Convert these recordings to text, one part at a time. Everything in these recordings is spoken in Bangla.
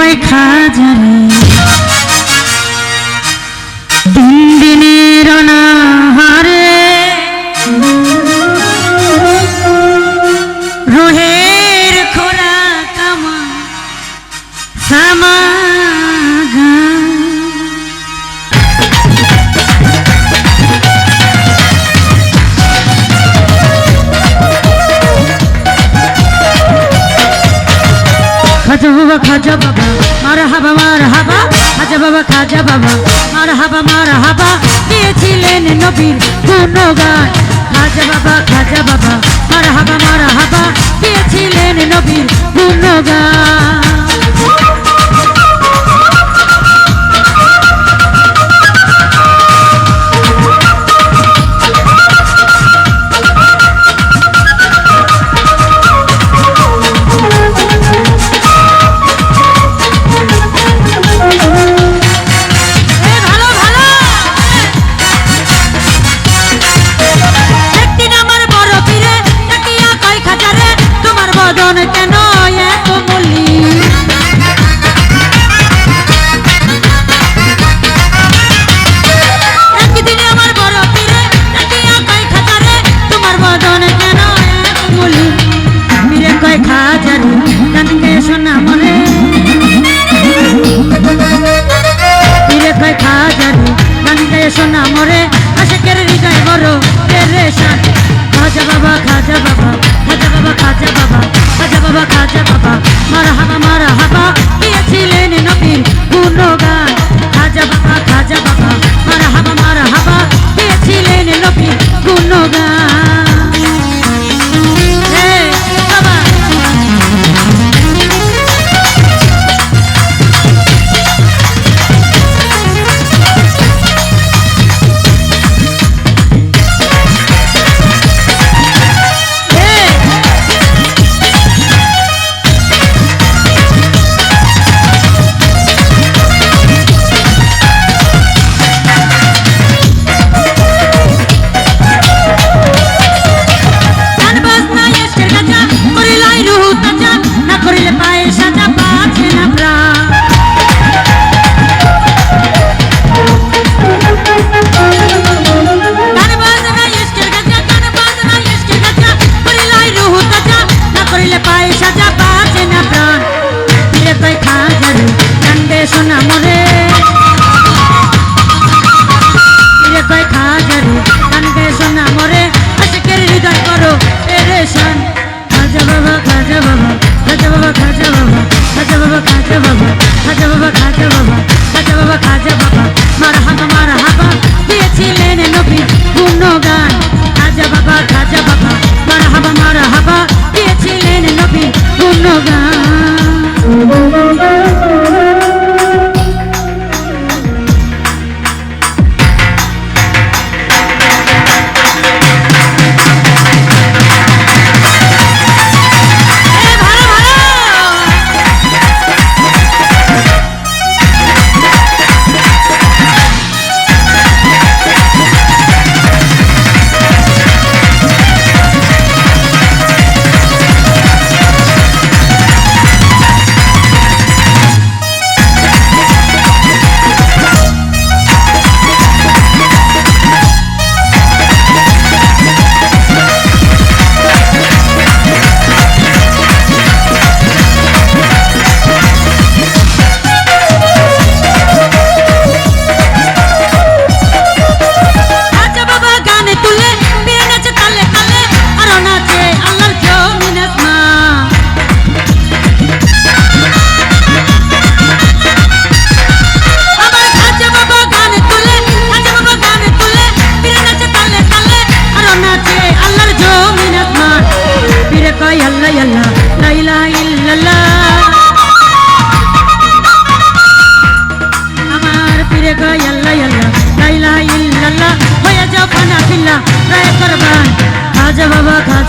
ใครขาจะรี বাবা খাজা বাবা মার হাবা মার হাবা খাজা বাবা খাজা বাবা মার হাবা মার হাবা দিয়েছিলেন নবীর গুণগান। খাজা বাবা খাজা বাবা মার হাবা মার হাবা দিয়েছিলেন নবীর গুণগান। কানকে আমরে মরে আশেকের হৃদয় বড় পেরেশান খাজা বাবা খাজা বাবা খাজা বাবা খাজা বাবা খাজা বাবা খাজা বাবা মারা হাবা মারা হাবা দিয়েছিলেন নবীর গুণগান খাজা বাবা খাজা বাবা মারা হাবা মারা হাবা দিয়েছিলেন নবীর গুণগান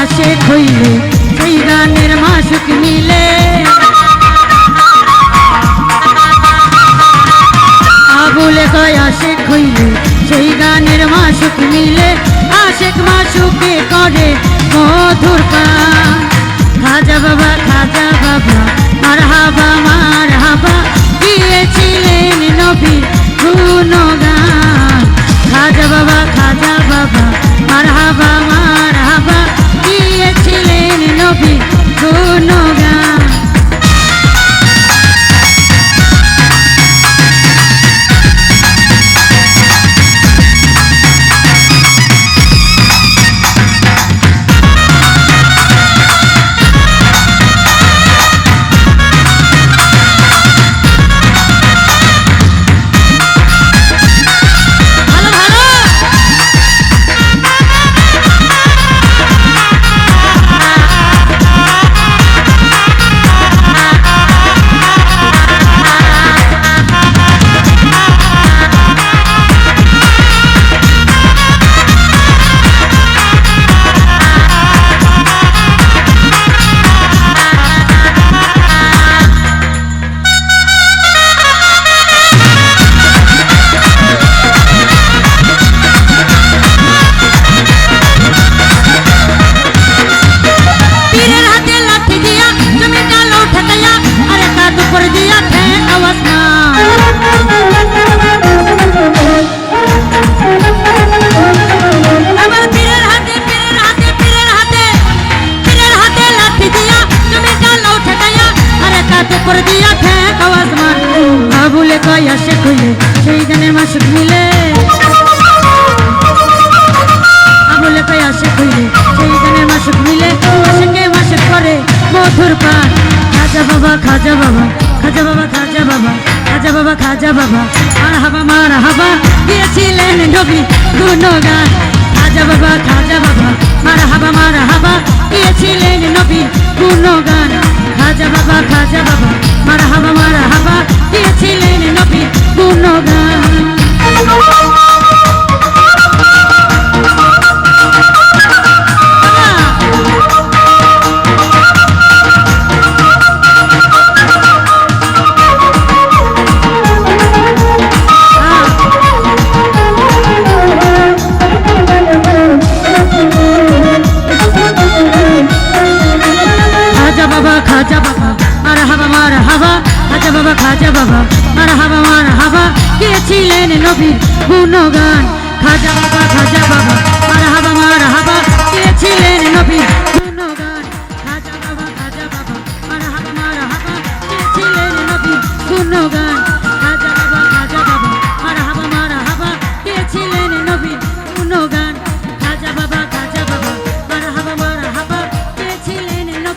আসে খইলে, সেই গানের মাসুক মিলে। আবুলে কয় আসে খইলে, সেই গানের মাসুক মিলে। আশেক মাসুকে করে মধুর পা খাজা বাবা খাজা বাবা, মারহাবা খাজা বাবা খাজা বাবা খাজা বাবা খাজা বাবা খাজা বাবা। আর হাবা, মার হাবা গিয়েছিলেন নবী গুণগান। খাজা বাবা খাজা বাবা, মার হাবা মার হাবা গিয়েছিলেন নবী গুণগান। খাজা বাবা খাজা বাবা, মার হাবা মার হাবা গিয়েছিলেন নবী গুণগান।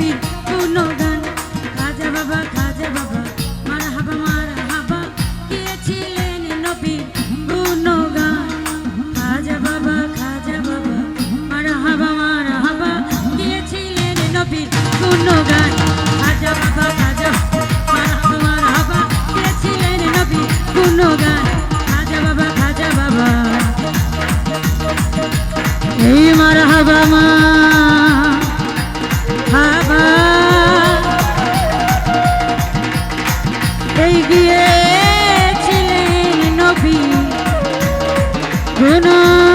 গাবি কোনো গান খাজা বাবা Oh.